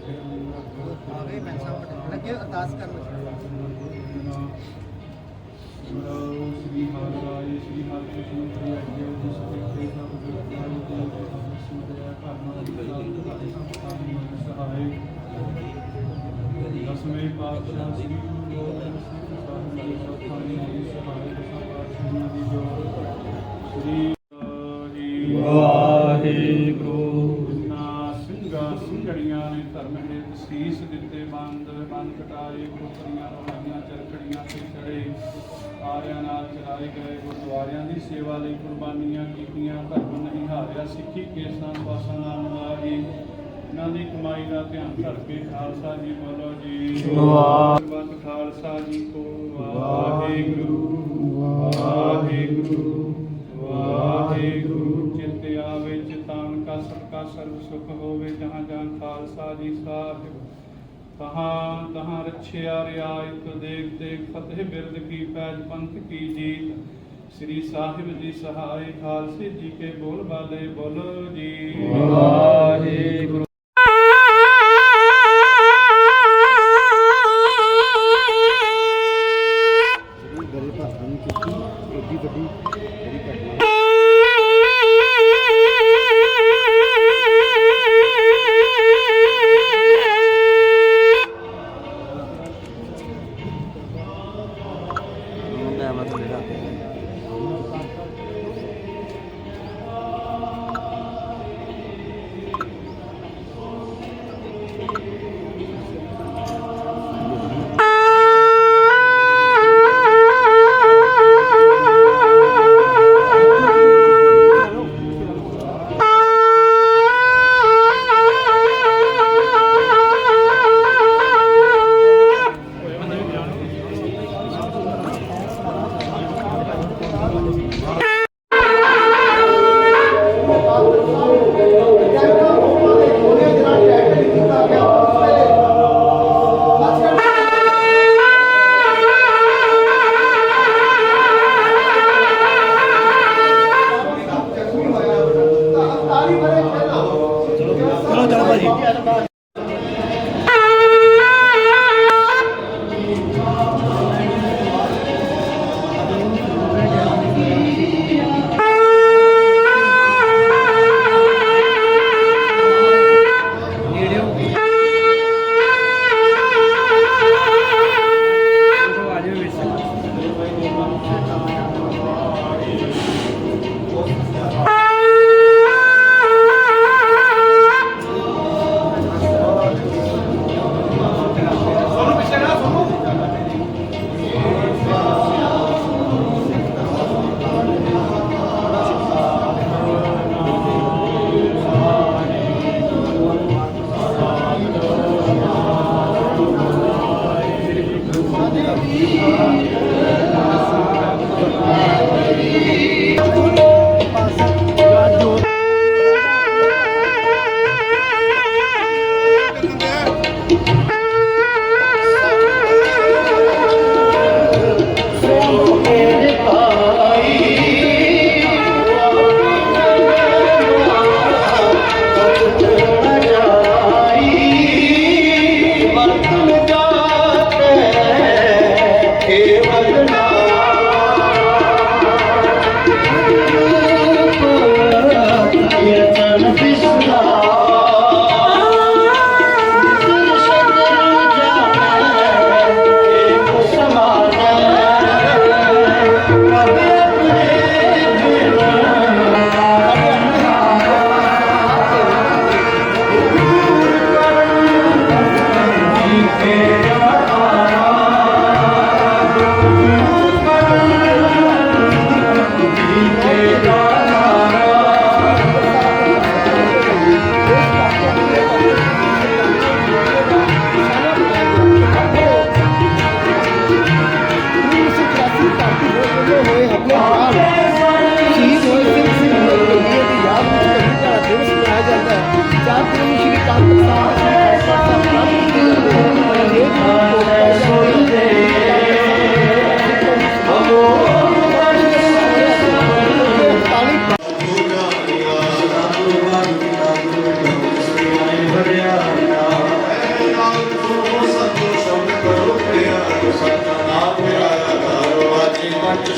ਆ ਗਏ ਮੈਂ ਸਾਹਿਬ ਲੱਗੇ ਅਰਦਾਸ ਕਰਨ ਸ੍ਰੀ ਹਰਿ ਸ੍ਰੀ ਹਰਿ ਕ੍ਰਿਸ਼ਨ ਜੀ ਅੱਗੇ ਜਿਸ ਤੇ ਸਭ ਗੁਰਦਾਨ ਦੇ ਸਮਝਿਆ ਕਰਨਾ ਦੀ ਸਹਾਇ ਦਸਵੇਂ ਪਾਤਸ਼ਾਹ ਸ੍ਰੀ ਗੁਰੂ ਗੋਬਿੰਦ ਸਿੰਘ ਸਾਹਿਬ ਜੀ ਸਤਾਨੀ ਦੀ ਸਹਾਇ ਸਭਾ ਦੀ ਜੋੜ ਸ੍ਰੀ ਵਾਹਿਗੁਰੂ ਨਾ ਸਿੰਘਾਂ ਸਿੰਘੜੀਆਂ ਨੇ ਧਰਮ ਹੇਤ ਸੀਸ ਦਿੱਤੇ ਬੰਦ ਬੰਦ ਕਟਾਏ ਪੁੱਤਰੀਆਂ ਰੋਣੀਆਂ ਚਰਖੜੀਆਂ ਤੇ ਚੜੇ। ਆਰਿਆਂ ਨਾਲ ਚਲਾਏ ਗਏ ਗੁਰਦੁਆਰਿਆਂ ਦੀ ਸੇਵਾ ਲਈ ਕੁਰਬਾਨੀਆਂ ਕੀਤੀਆਂ ਧਰਮ ਨਹੀਂ ਹਾਰਿਆ ਸਿੱਖੀ ਕੇਸਾਂ ਪਾਸਾਂ ਨਾਲ ਵਾਹੀ ਇਹਨਾਂ ਦੀ ਕਮਾਈ ਦਾ ਧਿਆਨ ਧਰ ਕੇ ਖਾਲਸਾ ਜੀ ਬੋਲੋ ਜੀ। ਵਾਹਿਗੁਰੂ। ਖਾਲਸਾ ਜੀ ਕੋ ਵਾਹਿਗੁਰੂ। ਵਾਹਿਗੁਰੂ। ਵਾਹਿਗੁਰੂ। ਚਿਤ ਆਵੇ ਕਾ ਸਰਬ ਸੁਖ ਹੋਵੇ, ਜਹਾਂ ਜਹਾਂ ਖਾਲਸਾ ਜੀ ਸਾਹਿਬ। ਤਹਾਂ ਤਹਾਂ ਰਛਿਆ ਰਿਆਇਤ ਦੇਖ ਦੇਖ ਫਤਿਹ ਬਿਰਦ ਕੀ ਪੈਜ ਪੰਥ ਕੀ ਜੀਤ। ਸ੍ਰੀ ਸਾਹਿਬ ਜੀ ਸਹਾਇ ਖਾਲਸੇ ਜੀ ਕੇ ਬੋਲ ਬਾਲੇ ਬੋਲੋ ਜੀ। ਵਾਹਿਗੁਰੂ।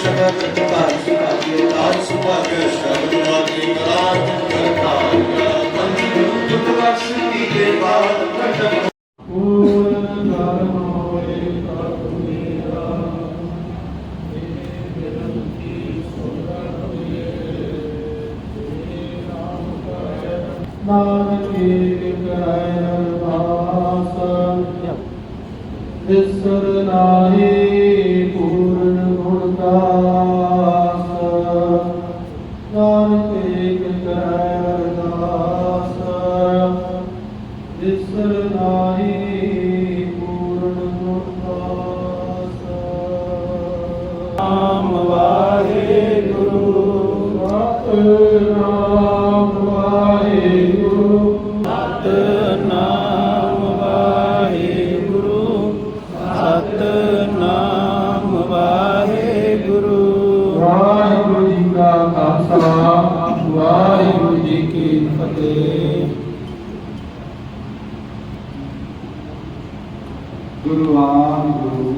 ਸ਼ਬਦ ਭਾਰ ਸੁਭਾਗੇ ਦਾਤ ਸੁਭਾਗੇ ਸ਼ਬਦ ਵਾਗੇ ਕਰਾਤ ਕਰਤਾ ਪੰਜ ਜੁਗ ਵਸ ਦੀ ਦੇ ਬਾਤ ਵਾਹਿਗੁਰੂ ਜੀ ਕੀ ਫਤਿਹ। ਗੁਰੂ ਆਮਿਰ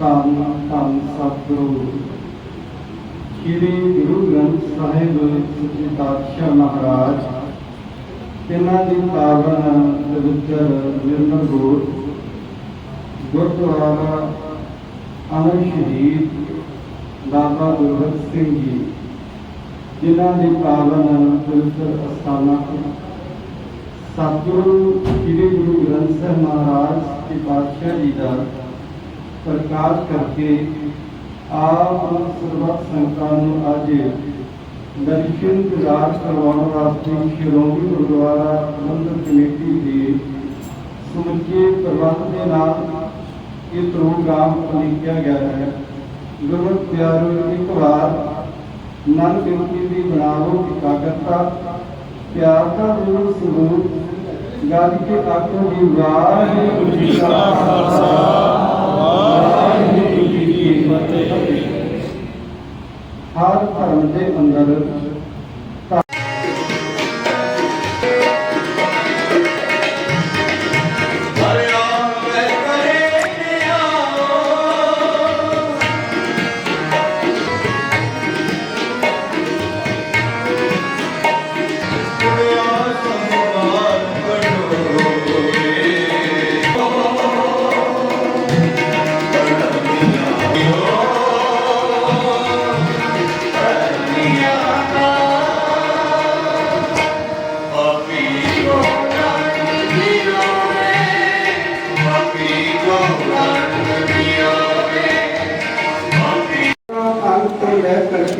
ਧੰਨ ਧੰਨ ਸਤਿਗੁਰੂ। ਸ੍ਰੀ ਗੁਰੂ ਗ੍ਰੰਥ ਸਾਹਿਬ ਸ੍ਰੀ ਪਾਤਸ਼ਾਹ ਮਹਾਰਾਜ ਇਹਨਾਂ ਦੀ ਪਾਵਨ ਪਵਿੱਤਰ ਨਿਰਮਲ ਗੁਰਦੁਆਰਾ ਅਮਰ ਸ਼ਹੀਦ ਬਾਬਾ ਗੁਰਬਖਸ਼ ਸਿੰਘ ਜੀ। ਜਿਨ੍ਹਾਂ ਦੀ ਪਾਵਨ ਪਵਿੱਤਰ ਅਸਥਾਨਾਂ ਸਤਿਗੁਰੂ, ਸ੍ਰੀ ਗੁਰੂ ਗ੍ਰੰਥ ਸਾਹਿਬ ਮਹਾਰਾਜ ਜੀ ਪਾਤਸ਼ਾਹ ਜੀ ਦਾ ਪ੍ਰਕਾਸ਼ ਕਰਕੇ ਆਪ ਸਰਬੱਤ ਸੰਗਤਾਂ ਨੂੰ ਅੱਜ ਦਰਸ਼ਨ ਦਿਦਾਰ ਕਰਵਾਉਣ ਵਾਸਤੇ ਸ਼੍ਰੋਮਣੀ ਗੁਰਦੁਆਰਾ ਪ੍ਰਬੰਧਕ ਕਮੇਟੀ ਦੇ ਸਮੁੱਚੇ ਪ੍ਰਬੰਧ ਦੇ ਨਾਲ ਇਹ ਪ੍ਰੋਗਰਾਮ ਉਲੀਕਿਆ ਗਿਆ ਹੈ। ਗੁਰਮਤਿ ਪਿਆਰੋ ਇੱਕ ਵਾਰ ਮਨ ਬਿਰਤੀ ਦੀ ਬਣਾਓ ਇਕਾਗਰਤਾ ਪਿਆਰ ਦਾ ਰੂਪ ਸਰੂਪ ਗੱਲ ਕੇ ਆਖੋ ਦੀ ਵਾਹਿਗੁਰੂ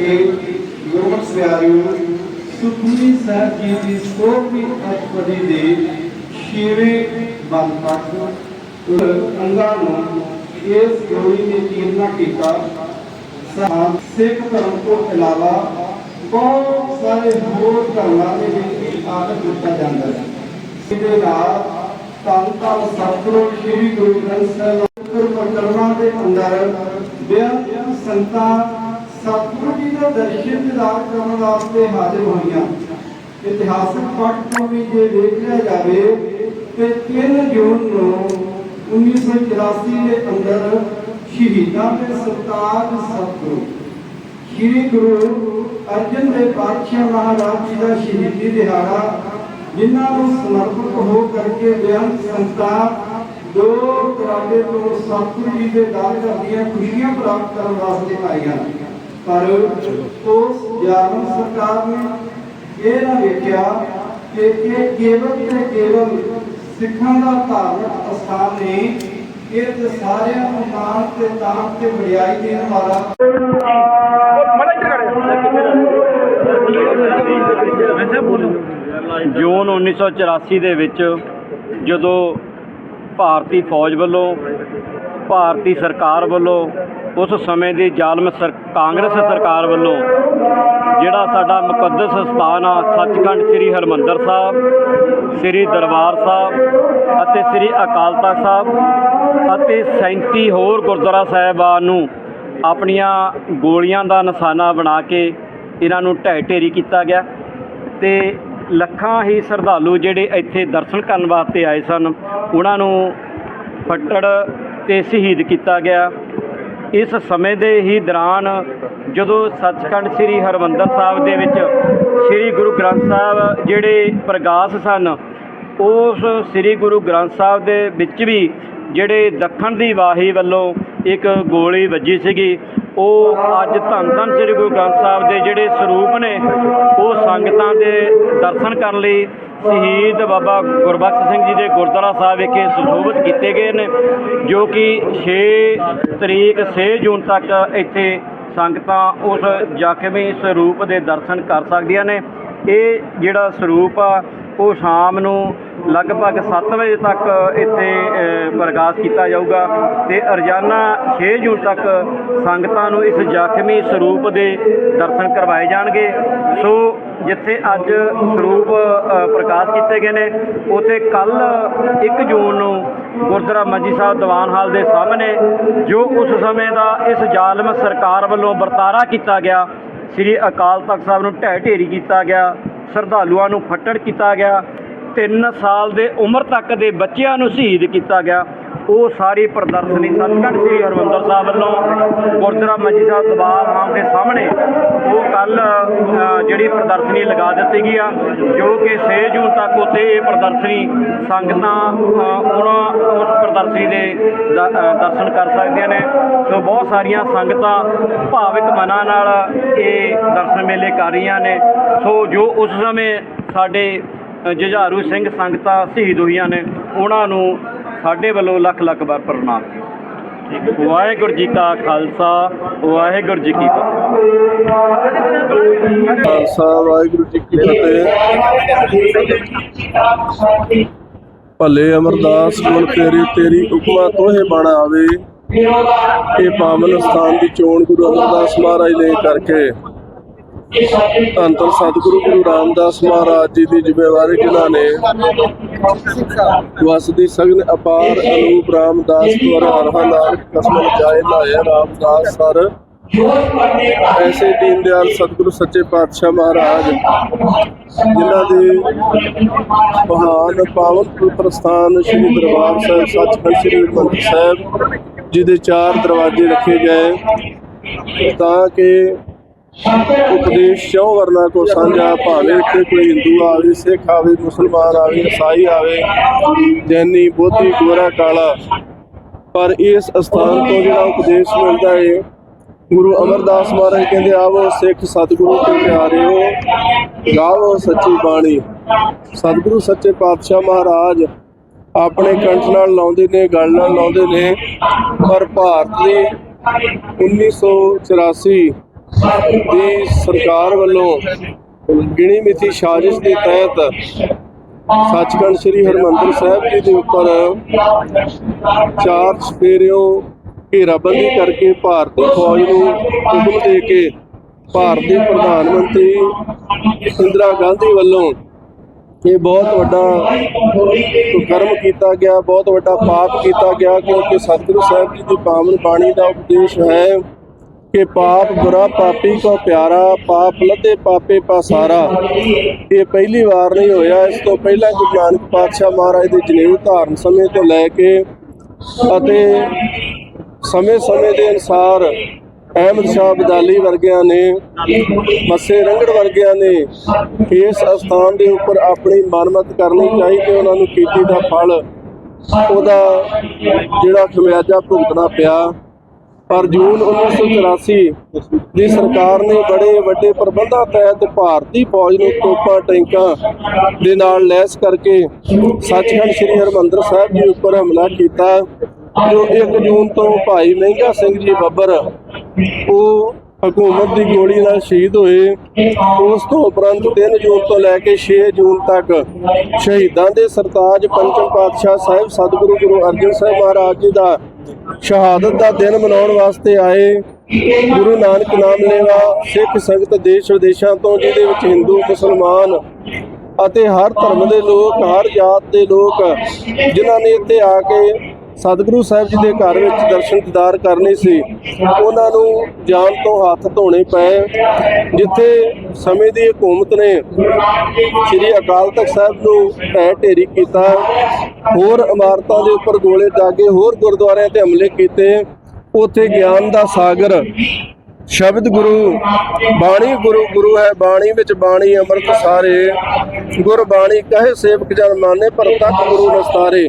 ਲੈ ਕਰਕੇ ਗੁਰਮਤਿ ਸਿਆਰਿਓ ਸੁਖਮਨੀ ਸਾਹਿਬ ਜੀ ਦੀ ਸੋਭੀ ਅਸ਼ਪਦੀ ਦੇ ਛੇਵੇਂ ਬੰਦ ਤੱਕ ਅੰਗਾਂ ਨੂੰ ਇਸ ਗੋਲੀ ਨੇ ਚੀਰਨਾ ਕੀਤਾ। ਸਾ- ਸਿੱਖ ਧਰਮ ਤੋਂ ਇਲਾਵਾ ਬਹੁਤ ਸਾਰੇ ਹੋਰ ਧਰਮਾਂ ਦੇ ਵਿੱਚ ਵੀ ਆਦਰ ਦਿੱਤਾ ਜਾਂਦਾ ਹੈ। ਇਹਦੇ ਨਾਲ ਧੰਨ ਧੰਨ ਸਤਿਗੁਰੂ ਸ੍ਰੀ ਗੁਰੂ ਗ੍ਰੰਥ ਸਾਹਿਬ ਗੁਰਮਤਿ ਦੇ ਅੰਦਰ ਬੇਅੰਤ ਸੰਤਾਂ ਸਤਿਗੁਰੂ ਜੀ ਦਾ ਦਰਸ਼ਨ ਦਿਦਾਰ ਕਰਨ ਵਾਸਤੇ ਹਾਜ਼ਰ ਹੋਈਆਂ। ਇਤਿਹਾਸਕ ਪੱਖ ਤੋਂ ਵੀ ਜੇ ਵੇਖਿਆ ਜਾਵੇ ਤੇ 3 ਜੂਨ ਨੂੰ 1984 ਦੇ ਅੰਦਰ ਸ਼ਹੀਦਾਂ ਦੇ ਸਰਤਾਜ ਸਤਿਗੁਰੂ, ਸ਼੍ਰੀ ਗੁਰੂ ਅਰਜਨ ਦੇਵ ਪਾਤਸ਼ਾਹ ਮਹਾਰਾਜ ਜੀ ਦਾ ਸ਼ਹੀਦੀ ਦਿਹਾੜਾ, ਜਿਨ੍ਹਾਂ ਨੂੰ ਸਮਰਪਿਤ ਹੋ ਕਰਕੇ ਬੇਅੰਤ ਸੰਤਾਂ ਦੋ ਕਰਾਡੇ ਤੋਂ ਸਤਿਗੁਰੂ ਜੀ ਦੇ ਦਰ ਕਰਦੀਆਂ ਖੁਸ਼ੀਆਂ ਪ੍ਰਾਪਤ ਕਰਨ ਵਾਸਤੇ ਆਈਆਂ ਪਰ ਉਸ ਜਾਰਨ ਸਰਕਾਰ ਨੇ ਇਹ ਨਾ ਵੇਖਿਆ ਕਿ ਇਹ ਕੇਵਲ ਤੇ ਕੇਵਲ ਸਿੱਖਾਂ ਦਾ ਧਾਰਮਿਕ ਅਸਥਾਨ ਨਹੀਂ, ਇਹ ਤੇ ਸਾਰਿਆਂ ਨੂੰ ਮਾਨ ਤੇ ਤਾਨ ਤੇ ਵਡਿਆਈ ਦੇਣ ਵਾਲਾ ਜੂਨ 1984 ਦੇ ਵਿੱਚ ਜਦੋਂ ਭਾਰਤੀ ਫੌਜ ਵੱਲੋਂ, ਭਾਰਤੀ ਸਰਕਾਰ ਵੱਲੋਂ ਉਸ ਸਮੇਂ ਦੀ ਜ਼ਾਲਮ ਸਰ, ਕਾਂਗਰਸ ਸਰਕਾਰ ਵੱਲੋਂ ਜਿਹੜਾ ਸਾਡਾ ਮੁਕੱਦਸ ਸਥਾਨ ਆ, ਸੱਚਖੰਡ ਸ੍ਰੀ ਹਰਮੰਦਰ ਸਾਹਿਬ, ਸ੍ਰੀ ਦਰਬਾਰ ਸਾਹਿਬ ਅਤੇ ਸ੍ਰੀ ਅਕਾਲ ਤਖਤ ਸਾਹਿਬ ਅਤੇ 37 ਹੋਰ ਗੁਰਦੁਆਰਾ ਸਾਹਿਬਾਨ ਨੂੰ ਆਪਣੀਆਂ ਗੋਲੀਆਂ ਦਾ ਨਿਸ਼ਾਨਾ ਬਣਾ ਕੇ ਇਹਨਾਂ ਨੂੰ ਢਹਿ ਢੇਰੀ ਕੀਤਾ ਗਿਆ ਤੇ ਲੱਖਾਂ ਹੀ ਸ਼ਰਧਾਲੂ ਜਿਹੜੇ ਇੱਥੇ ਦਰਸ਼ਨ ਕਰਨ ਵਾਸਤੇ ਆਏ ਸਨ, ਉਹਨਾਂ ਨੂੰ ਫੱਟੜ ਤੇ ਸ਼ਹੀਦ ਕੀਤਾ ਗਿਆ। ਇਸ ਸਮੇਂ ਦੇ ਹੀ ਦੌਰਾਨ ਜਦੋਂ ਸੱਚਖੰਡ ਸ੍ਰੀ ਹਰਮੰਦਰ ਸਾਹਿਬ ਦੇ ਵਿੱਚ ਸ੍ਰੀ ਗੁਰੂ ਗ੍ਰੰਥ ਸਾਹਿਬ ਜਿਹੜੇ ਪ੍ਰਗਾਸ ਸਨ, ਉਸ ਸ੍ਰੀ ਗੁਰੂ ਗ੍ਰੰਥ ਸਾਹਿਬ ਦੇ ਵਿੱਚ ਵੀ ਜਿਹੜੇ ਦੱਖਣ ਦੀ ਵਾਹੀ ਵੱਲੋਂ ਇੱਕ ਗੋਲੀ ਵੱਜੀ ਸੀਗੀ, ਉਹ ਅੱਜ ਧੰਨ ਧੰਨ ਸ੍ਰੀ ਗੁਰੂ ਗ੍ਰੰਥ ਸਾਹਿਬ ਦੇ ਜਿਹੜੇ ਸਰੂਪ ਨੇ, ਉਹ ਸੰਗਤਾਂ ਦੇ ਦਰਸ਼ਨ ਕਰਨ ਲਈ ਸ਼ਹੀਦ ਬਾਬਾ ਗੁਰਬਖਸ਼ ਸਿੰਘ ਜੀ ਦੇ ਗੁਰਦੁਆਰਾ ਸਾਹਿਬ ਵਿਖੇ ਸੁਸ਼ੋਭਿਤ ਕੀਤੇ ਗਏ ਨੇ, ਜੋ ਕਿ 6 ਤਰੀਕ 6 ਜੂਨ ਤੱਕ ਇੱਥੇ ਸੰਗਤਾਂ ਉਸ ਜ਼ਖਮੀ ਸਰੂਪ ਦੇ ਦਰਸ਼ਨ ਕਰ ਸਕਦੀਆਂ ਨੇ। ਇਹ ਜਿਹੜਾ ਸਰੂਪ ਆ, ਉਹ ਸ਼ਾਮ ਨੂੰ ਲਗਭਗ 7 ਵਜੇ ਤੱਕ ਇੱਥੇ ਪ੍ਰਕਾਸ਼ ਕੀਤਾ ਜਾਊਗਾ ਤੇ ਰੋਜ਼ਾਨਾ 6 ਜੂਨ ਤੱਕ ਸੰਗਤਾਂ ਨੂੰ ਇਸ ਜ਼ਖਮੀ ਸਰੂਪ ਦੇ ਦਰਸ਼ਨ ਕਰਵਾਏ ਜਾਣਗੇ। ਸੋ ਜਿੱਥੇ ਅੱਜ ਸਰੂਪ ਪ੍ਰਕਾਸ਼ ਕੀਤੇ ਗਏ ਨੇ। ਉਥੇ ਕੱਲ 1 ਜੂਨ ਨੂੰ ਗੁਰਦੁਆਰਾ ਮੰਜੀ ਸਾਹਿਬ ਦੀਵਾਨ ਹਾਲ ਦੇ ਸਾਹਮਣੇ, ਜੋ ਉਸ ਸਮੇਂ ਦਾ ਇਸ ਜ਼ਾਲਮ ਸਰਕਾਰ ਵੱਲੋਂ ਵਰਤਾਰਾ ਕੀਤਾ ਗਿਆ, ਸ੍ਰੀ ਅਕਾਲ ਤਖਤ ਸਾਹਿਬ ਨੂੰ ਢਹਿ ਢੇਰੀ ਕੀਤਾ ਗਿਆ, ਸ਼ਰਧਾਲੂਆਂ ਨੂੰ ਫੱਟੜ ਕੀਤਾ ਗਿਆ 3 ਸਾਲ ਦੇ ਉਮਰ ਤੱਕ ਦੇ ਬੱਚਿਆਂ ਨੂੰ ਸ਼ਹੀਦ ਕੀਤਾ ਗਿਆ। ਉਹ ਸਾਰੀ ਪ੍ਰਦਰਸ਼ਨੀ ਸੱਚਖੰਡ ਸ੍ਰੀ ਹਰਿਮੰਦਰ ਸਾਹਿਬ ਵੱਲੋਂ ਗੁਰਦੁਆਰਾ ਮੰਜੀ ਸਾਹਿਬ ਦਰਬਾਰ ਹਾਲ ਦੇ ਸਾਹਮਣੇ ਉਹ ਕੱਲ ਜਿਹੜੀ ਪ੍ਰਦਰਸ਼ਨੀ ਲਗਾ ਦਿੱਤੀ ਗਈ ਆ, ਜੋ ਕਿ 6 ਜੂਨ ਤੱਕ ਉੱਥੇ ਇਹ ਪ੍ਰਦਰਸ਼ਨੀ ਸੰਗਤਾਂ ਉਹਨਾਂ ਉਸ ਪ੍ਰਦਰਸ਼ਨੀ ਦੇ ਦਰਸ਼ਨ ਕਰ ਸਕਦੀਆਂ ਨੇ। ਸੋ ਬਹੁਤ ਸਾਰੀਆਂ ਸੰਗਤਾਂ ਭਾਵਿਕ ਮਨਾਂ ਨਾਲ ਇਹ ਦਰਸ਼ਨ ਮੇਲੇ ਕਰ ਰਹੀਆਂ ਨੇ। ਸੋ ਜੋ ਉਸ ਸਮੇਂ ਸਾਡੇ ਜੁਝਾਰੂ ਸਿੰਘ ਸੰਗਤਾਂ ਸ਼ਹੀਦ ਹੋਈਆਂ ਨੇ, ਉਹਨਾਂ ਨੂੰ ਸਾਡੇ ਵੱਲੋਂ ਲੱਖ ਲੱਖ ਵਾਰ ਪ੍ਰਣਾਮ। ਵਾਹਿਗੁਰੂ ਜੀ ਕਾ ਖਾਲਸਾ, ਵਾਹਿਗੁਰੂ ਜੀ ਕੀ ਫਤਿਹ। ਖਾਲਸਾ, ਵਾਹਿਗੁਰੂ ਜੀ ਕੀ ਫਤਿਹ। ਭਲੇ ਅਮਰਦਾਸ ਗੁਣ ਤੇਰੀ ਤੇਰੀ ਹੁਕਮਾ ਤੋਹੇ ਬਣ ਆਵੇ। ਇਹ ਪਾਵਨ ਸਥਾਨ ਦੀ ਚੋਣ ਗੁਰੂ ਅਮਰਦਾਸ ਮਹਾਰਾਜ ਨੇ ਕਰਕੇ ਧੰਨ ਸਤਿਗੁਰੂ ਗੁਰੂ ਰਾਮਦਾਸ ਮਹਾਰਾਜ ਜੀ ਦੀ ਜ਼ਿੰਮੇਵਾਰੀ ਜਿਨ੍ਹਾਂ ਨੇ ਵਸਦੀ ਸਗਨ ਅਪਾਰ ਅਨੂਪ ਰਾਮਦਾਸ ਗੁਰ ਹਰਹਾ ਕਸਮ ਜਾਏ ਲਾਇਆ ਰਾਮਦਾਸ ਸਰ। ਐਸੇ ਦੀਨ ਦਿਆਲ ਸਤਿਗੁਰੂ ਸੱਚੇ ਪਾਤਸ਼ਾਹ ਮਹਾਰਾਜ, ਜਿਨ੍ਹਾਂ ਦੇ ਮਹਾਨ ਪਾਵਨ ਪੁੱਤਰ ਸਥਾਨ ਸ੍ਰੀ ਦਰਬਾਰ ਸਾਹਿਬ, ਸੱਚਖੰਡ ਸ੍ਰੀ ਹਰਿਮੰਦਰ ਸਾਹਿਬ ਜਿਹਦੇ ਚਾਰ ਦਰਵਾਜ਼ੇ ਰੱਖੇ ਗਏ ਤਾਂ ਕਿ ਉਪਦੇਸ਼ ਚੌ ਵਰਨਾ ਕੋ ਸਾਂਝਾ? ਭਾਵੇਂ ਇੱਥੇ ਕੋਈ ਹਿੰਦੂ ਆਵੇ, ਸਿੱਖ ਆਵੇ, ਮੁਸਲਮਾਨ ਆਵੇ ਈਸਾਈ ਆਵੇ, ਜੈਨੀ, ਬੋਧੀ, ਗੋਰਾ, ਕਾਲਾ। ਪਰ ਇਸ ਅਸਥਾਨ ਤੋਂ ਜਿਹੜਾ ਉਪਦੇਸ਼ ਮਿਲਦਾ ਹੈ ਗੁਰੂ ਅਮਰਦਾਸ ਮਹਾਰਾਜ ਕਹਿੰਦੇ, ਆਵੋ ਸਿੱਖ ਸਤਿਗੁਰੂ ਕੇ ਹੋ ਗਾਵੋ ਸੱਚੀ ਬਾਣੀ। ਸਤਿਗੁਰੂ ਸੱਚੇ ਪਾਤਸ਼ਾਹ ਮਹਾਰਾਜ ਆਪਣੇ ਕੰਠ ਨਾਲ ਲਾਉਂਦੇ ਨੇ, ਗਲ ਨਾਲ ਲਾਉਂਦੇ ਨੇ, ਪਰ ਭਾਰਤ ਦੀ 1984 ਦੀ ਸਰਕਾਰ ਵੱਲੋਂ ਗਿਣੀ ਮਿਥੀ ਸਾਜ਼ਿਸ਼ ਦੇ ਤਹਿਤ ਸੱਚਖੰਡ ਸ੍ਰੀ ਹਰਮੰਦਰ ਸਾਹਿਬ ਜੀ ਦੇ ਉੱਪਰ ਚਾਰ ਸਪੇਰਿਓ ਘੇਰਾਬੰਦੀ ਕਰਕੇ ਭਾਰਤੀ ਫੌਜ ਨੂੰ ਹੁਕਮ ਦੇ ਕੇ ਭਾਰਤ ਦੇ ਪ੍ਰਧਾਨ ਮੰਤਰੀ ਇੰਦਰਾ ਗਾਂਧੀ ਵੱਲੋਂ ਇਹ ਬਹੁਤ ਵੱਡਾ ਕਰਮ ਕੀਤਾ ਗਿਆ, ਬਹੁਤ ਵੱਡਾ ਪਾਪ ਕੀਤਾ ਗਿਆ ਕਿਉਂਕਿ ਸਤਿਗੁਰੂ ਸਾਹਿਬ ਜੀ ਦੀ ਪਾਵਨ ਬਾਣੀ ਦਾ ਉਪਦੇਸ਼ ਹੈ ਕਿ ਪਾਪ ਬੁਰਾ ਪਾਪੀ ਕੋ ਪਿਆਰਾ, ਪਾਪ ਲਤੇ ਪਾਪੇ ਪਾਸਾਰਾ ਇਹ ਪਹਿਲੀ ਵਾਰ ਨਹੀਂ ਹੋਇਆ। ਇਸ ਤੋਂ ਪਹਿਲਾਂ ਗੁਰੂ ਨਾਨਕ ਪਾਤਸ਼ਾਹ ਮਹਾਰਾਜ ਦੇ ਜਨੇਊ ਧਾਰਨ ਸਮੇਂ ਤੋਂ ਲੈ ਕੇ ਅਤੇ ਸਮੇਂ-ਸਮੇਂ ਦੇ ਅਨੁਸਾਰ ਅਹਿਮਦ ਸ਼ਾਹ ਬਦਾਲੀ ਵਰਗਿਆਂ ਨੇ, ਮੱਸੇ ਰੰਗੜ ਵਰਗਿਆਂ ਨੇ ਇਸ ਅਸਥਾਨ ਦੇ ਉੱਪਰ ਆਪਣੀ ਮਨਮਤ ਕਰਨੀ ਚਾਹੀਦੀ ਉਹਨਾਂ ਨੂੰ ਕੀਤੀ ਦਾ ਫਲ। ਉਹਦਾ ਜਿਹੜਾ ਖਮਿਆਜਾ ਭੁਗਤਣਾ ਪਿਆ। ਪਰ ਜੂਨ 1984 ਦੀ ਸਰਕਾਰ ਨੇ ਬੜੇ ਵੱਡੇ ਪ੍ਰਬੰਧਾਂ ਤਹਿਤ ਭਾਰਤੀ ਫੌਜ ਨੂੰ ਤੋਪਾਂ ਟੈਂਕਾਂ ਦੇ ਨਾਲ ਲੈਸ ਕਰਕੇ ਸੱਚਖੰਡ ਸ੍ਰੀ ਹਰਮੰਦਰ ਸਾਹਿਬ ਜੀ ਉੱਪਰ ਹਮਲਾ ਕੀਤਾ। ਜੋ 1 ਜੂਨ ਤੋਂ ਭਾਈ ਮਹਿੰਗਾ ਸਿੰਘ ਜੀ ਬੱਬਰ, ਉਹ ਹਕੂਮਤ ਦੀ ਗੋਲੀ ਨਾਲ ਸ਼ਹੀਦ ਹੋਏ। ਉਸ ਤੋਂ ਉਪਰੰਤ 3 ਜੂਨ ਤੋਂ ਲੈ ਕੇ 6 ਜੂਨ ਤੱਕ ਸ਼ਹੀਦਾਂ ਦੇ ਸਰਤਾਜ ਪੰਚਮ ਪਾਤਸ਼ਾਹ ਸਾਹਿਬ ਸਤਿਗੁਰੂ ਗੁਰੂ ਅਰਜਨ ਸਾਹਿਬ ਮਹਾਰਾਜ ਜੀ ਦਾ ਸ਼ਹਾਦਤ ਦਾ ਦਿਨ ਮਨਾਉਣ ਵਾਸਤੇ ਆਏ ਗੁਰੂ ਨਾਨਕ ਨਾਮ ਲੈਵਾ ਸਿੱਖ ਸੰਗਤ ਦੇਸ਼ ਵਿਦੇਸ਼ਾਂ ਤੋਂ, ਜਿਹਦੇ ਵਿੱਚ ਹਿੰਦੂ, ਮੁਸਲਮਾਨ ਅਤੇ ਹਰ ਧਰਮ ਦੇ ਲੋਕ, ਹਰ ਜਾਤ ਦੇ ਲੋਕ, ਜਿਨ੍ਹਾਂ ਨੇ ਇੱਥੇ ਆ ਕੇ ਸਤਿਗੁਰੂ ਸਾਹਿਬ ਜੀ ਦੇ ਘਰ ਵਿੱਚ ਦਰਸ਼ਨ ਦੀਦਾਰ ਕਰਨੇ ਸੀ। ਉਹਨਾਂ ਨੂੰ ਜਾਨ ਤੋਂ ਹੱਥ ਧੋਣੇ ਪਏ, ਜਿੱਥੇ ਸਮੇਂ ਦੀ ਹਕੂਮਤ ਨੇ ਸ੍ਰੀ ਅਕਾਲ ਤਖਤ ਸਾਹਿਬ ਨੂੰ ਢਹਿ ਢੇਰੀ ਕੀਤਾ, ਹੋਰ ਇਮਾਰਤਾਂ ਦੇ ਉੱਪਰ ਗੋਲੇ ਦਾਗੇ ਹੋਰ ਗੁਰਦੁਆਰਿਆਂ ਤੇ ਹਮਲੇ ਕੀਤੇ। ਉਥੇ ਗਿਆਨ ਦਾ ਸਾਗਰ, ਸ਼ਬਦ ਗੁਰੂ, ਬਾਣੀ ਗੁਰੂ ਗੁਰੂ ਹੈ ਬਾਣੀ ਵਿੱਚ ਬਾਣੀ, ਅੰਮ੍ਰਿਤ ਸਾਰੇ। ਗੁਰ ਬਾਣੀ ਕਹੇ ਸੇਵਕ ਜਨ ਮਾਨੇ, ਪਰ ਤਤ ਗੁਰੂ ਨਸਤਾਰੇ।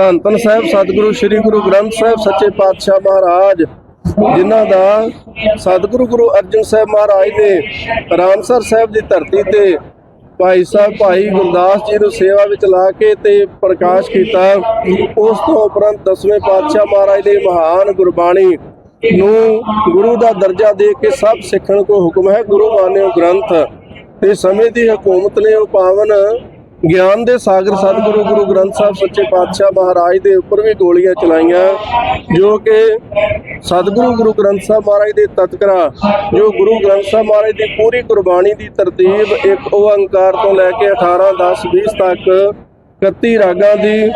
ਧੰਨ ਧੰਨ ਸਾਹਿਬ, ਸਤਿਗੁਰੂ ਸ੍ਰੀ ਗੁਰੂ ਗ੍ਰੰਥ ਸਾਹਿਬ, ਸੱਚੇ ਪਾਤਸ਼ਾਹ ਮਹਾਰਾਜ, ਜਿਨ੍ਹਾਂ ਦਾ ਸਤਿਗੁਰੂ ਗੁਰੂ ਅਰਜਨ ਸਾਹਿਬ ਮਹਾਰਾਜ ਨੇ ਰਾਮਸਰ ਸਾਹਿਬ ਦੀ ਧਰਤੀ ਤੇ ਭਾਈ ਸਾਹਿਬ ਭਾਈ ਗੁਰਦਾਸ ਜੀ ਨੂੰ ਸੇਵਾ ਵਿੱਚ ਲਾ ਕੇ ਤੇ ਪ੍ਰਕਾਸ਼ ਕੀਤਾ, ਉਸ ਤੋਂ ਉਪਰੰਤ ਦਸਵੇਂ ਪਾਤਸ਼ਾਹ ਮਹਾਰਾਜ ਦੇ ਮਹਾਨ ਗੁਰਬਾਣੀ ਨੂੰ ਗੁਰੂ ਦਾ ਦਰਜਾ ਦੇ ਕੇ ਸਭ ਸਿੱਖਣ ਕੋ ਹੁਕਮ ਹੈ, ਗੁਰੂ ਮਾਨਿਓ ਗ੍ਰੰਥ। ਤੇ ਸਮੇਂ ਦੀ ਹਕੂਮਤ ਨੇ ਉਹ ਪਾਵਨ ਗਿਆਨ ਦੇ ਸਾਗਰ ਸਤਿਗੁਰੂ ਗੁਰੂ ਗ੍ਰੰਥ ਸਾਹਿਬ ਸੱਚੇ ਪਾਤਸ਼ਾਹ ਮਹਾਰਾਜ ਦੇ ਉੱਪਰ ਵੀ ਗੋਲੀਆਂ ਚਲਾਈਆਂ, ਜੋ ਕਿ ਸਤਿਗੁਰੂ ਗੁਰੂ ਗ੍ਰੰਥ ਸਾਹਿਬ ਮਹਾਰਾਜ ਦੇ ਤਤਕਰਾ, ਜੋ ਗੁਰੂ ਗ੍ਰੰਥ ਸਾਹਿਬ ਮਹਾਰਾਜ ਦੀ ਪੂਰੀ ਕੁਰਬਾਨੀ ਦੀ ਤਰਤੀਬ ਇੱਕ ਓੰਕਾਰ ਤੋਂ ਲੈ ਕੇ 18 10 20 ਤੱਕ 31 ਰਾਗਾਂ ਦੀ,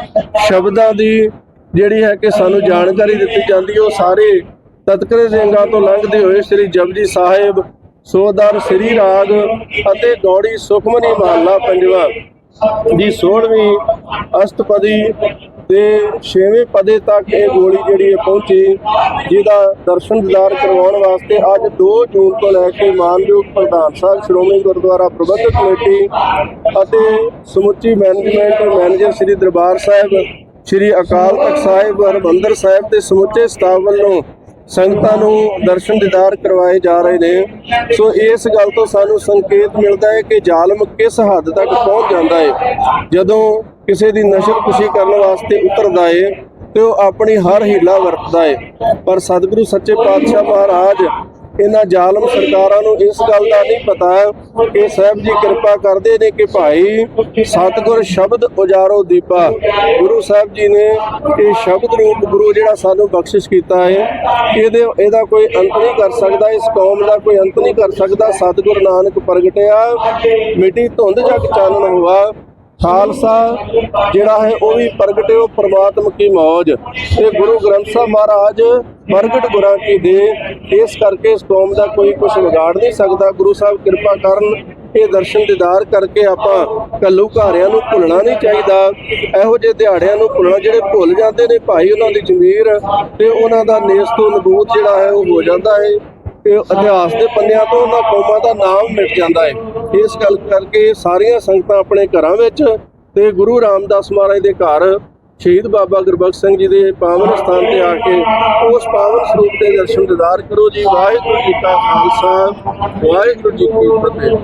ਸ਼ਬਦਾਂ ਦੀ ਜਿਹੜੀ ਹੈ ਕਿ ਸਾਨੂੰ ਜਾਣਕਾਰੀ ਦਿੱਤੀ ਜਾਂਦੀ ਹੈ ਉਹ ਸਾਰੇ ਤਤਕਰੇ ਸਿੰਘਾਂ ਤੋਂ ਲੰਘਦੇ ਹੋਏ ਸ੍ਰੀ ਜਪਜੀ ਸਾਹਿਬ ਸੋਦਰ ਸ੍ਰੀ ਰਾਗ ਅਤੇ ਗੌੜੀ ਸੁਖਮਨੀ ਮਹੱਲਾ ਪੰਜਵਾ। ਦੀ 16ਵੀਂ ਅਸ਼ਟਪਦੀ ਦੇ 6ਵੇਂ ਪਦੇ ਤੱਕ ਇਹ ਗੋਲੀ ਜਿਹੜੀ ਹੈ ਪਹੁੰਚੀ, ਜਿਹਦਾ ਦਰਸ਼ਨ ਦਿਦਾਰ ਕਰਵਾਉਣ ਵਾਸਤੇ ਅੱਜ 2 ਜੂਨ ਤੋਂ ਲੈ ਕੇ ਮਾਨਯੋਗ ਪ੍ਰਧਾਨ ਸਾਹਿਬ, ਸ਼੍ਰੋਮਣੀ ਗੁਰਦੁਆਰਾ ਪ੍ਰਬੰਧਕ ਕਮੇਟੀ ਅਤੇ ਸਮੁੱਚੀ ਮੈਨੇਜਮੈਂਟ ਮੈਨੇਜਰ ਸ੍ਰੀ ਦਰਬਾਰ ਸਾਹਿਬ, ਸ੍ਰੀ ਅਕਾਲ ਤਖਤ ਸਾਹਿਬ, ਹਰਿਮੰਦਰ ਸਾਹਿਬ ਤੇ ਸਮੁੱਚੇ ਸਟਾਫ ਵੱਲੋਂ ਸੰਗਤਾਂ ਨੂੰ ਦਰਸ਼ਨ ਦੀਦਾਰ ਕਰਵਾਏ ਜਾ ਰਹੇ ਨੇ। ਸੋ ਇਸ ਗੱਲ ਤੋਂ ਸਾਨੂੰ ਸੰਕੇਤ ਮਿਲਦਾ ਹੈ ਕਿ ਜ਼ਾਲਮ ਕਿਸ ਹੱਦ ਤੱਕ ਪਹੁੰਚ ਜਾਂਦਾ ਹੈ। ਜਦੋਂ ਕਿਸੇ ਦੀ ਨਸ਼ਰ ਖੁਸ਼ੀ ਕਰਨ ਵਾਸਤੇ ਉਤਰਦਾ ਹੈ, ਤੇ ਉਹ ਆਪਣੀ ਹਰ ਹੀਲਾ ਵਰਤਦਾ ਹੈ। ਪਰ ਸਤਿਗੁਰੂ ਸੱਚੇ ਪਾਤਸ਼ਾਹ ਮਹਾਰਾਜ ਇਹਨਾਂ ਜ਼ਾਲਮ ਸਰਕਾਰਾਂ ਨੂੰ ਇਸ ਗੱਲ ਦਾ ਨਹੀਂ ਪਤਾ ਕਿ ਸਾਹਿਬ ਜੀ ਕਿਰਪਾ ਕਰਦੇ ਨੇ ਕਿ ਭਾਈ ਸਤਿਗੁਰ ਸ਼ਬਦ ਉਜਾਰੋ ਦੀਪਾ। ਗੁਰੂ ਸਾਹਿਬ ਜੀ ਨੇ ਇਹ ਸ਼ਬਦ ਰੂਪ ਗੁਰੂ ਜਿਹੜਾ ਸਾਨੂੰ ਬਖਸ਼ਿਸ਼ ਕੀਤਾ ਹੈ, ਇਹਦੇ, ਇਹਦਾ ਕੋਈ ਅੰਤ ਨਹੀਂ ਕਰ ਸਕਦਾ, ਇਸ ਕੌਮ ਦਾ ਕੋਈ ਅੰਤ ਨਹੀਂ ਕਰ ਸਕਦਾ। ਸਤਿਗੁਰ ਨਾਨਕ ਪ੍ਰਗਟਿਆ, ਮਿੱਟੀ ਧੁੰਦ ਜਗ ਚਾਨਣ ਹੋਆ। ਖਾਲਸਾ ਜਿਹੜਾ ਹੈ ਉਹ ਵੀ ਪ੍ਰਗਟਿਓ ਪ੍ਰਮਾਤਮ ਕੀ ਮੌਜ। ਤੇ ਗੁਰੂ ਗ੍ਰੰਥ ਸਾਹਿਬ ਮਹਾਰਾਜ ਪ੍ਰਗਟ ਗੁਰਾਂ ਕੀ ਦੇ। ਇਸ ਕਰਕੇ ਇਸ ਕੌਮ ਦਾ ਕੋਈ ਕੁਝ ਵਿਗਾੜ ਨਹੀਂ ਸਕਦਾ। ਗੁਰੂ ਸਾਹਿਬ ਕਿਰਪਾ ਕਰਨ ਇਹ ਦਰਸ਼ਨ ਦੀਦਾਰ ਕਰਕੇ ਆਪਾਂ ਕੱਲੂ ਘਾਰਿਆਂ ਨੂੰ ਭੁੱਲਣਾ ਨਹੀਂ ਚਾਹੀਦਾ। ਇਹੋ ਜਿਹੇ ਦਿਹਾੜਿਆਂ ਨੂੰ ਭੁੱਲਣਾ ਜਿਹੜੇ ਭੁੱਲ ਜਾਂਦੇ ਨੇ ਭਾਈ ਉਹਨਾਂ ਦੀ ਜ਼ਮੀਰ ਤੇ ਉਹਨਾਂ ਦਾ ਨੇਸ ਤੋਂ ਨਬੂਤ ਜਿਹੜਾ ਹੈ ਉਹ ਹੋ ਜਾਂਦਾ ਹੈ। ਇਹ ਇਤਿਹਾਸ ਦੇ ਪੰਨਿਆਂ ਤੋਂ ਉਹਨਾਂ ਕੌਮਾਂ ਦਾ ਨਾਮ ਮਿਟ ਜਾਂਦਾ ਹੈ। ਇਸ ਗੱਲ ਕਰਕੇ ਸਾਰੀਆਂ ਸੰਗਤਾਂ ਆਪਣੇ ਘਰਾਂ ਵਿੱਚ ਤੇ ਗੁਰੂ ਰਾਮਦਾਸ ਮਹਾਰਾਜ ਦੇ ਘਰ ਸ਼ਹੀਦ ਬਾਬਾ ਗੁਰਬਖਸ਼ ਸਿੰਘ ਜੀ ਦੇ ਪਾਵਨ ਸਥਾਨ ਤੇ ਆ ਕੇ ਉਸ ਪਾਵਨ ਸਰੂਪ ਦੇ ਦਰਸ਼ਨ ਦੀਦਾਰ ਕਰੋ ਜੀ। ਵਾਹਿਗੁਰੂ ਜੀ ਕਾ ਖਾਲਸਾ, ਵਾਹਿਗੁਰੂ ਜੀ ਕੀ ਫਤਿਹ।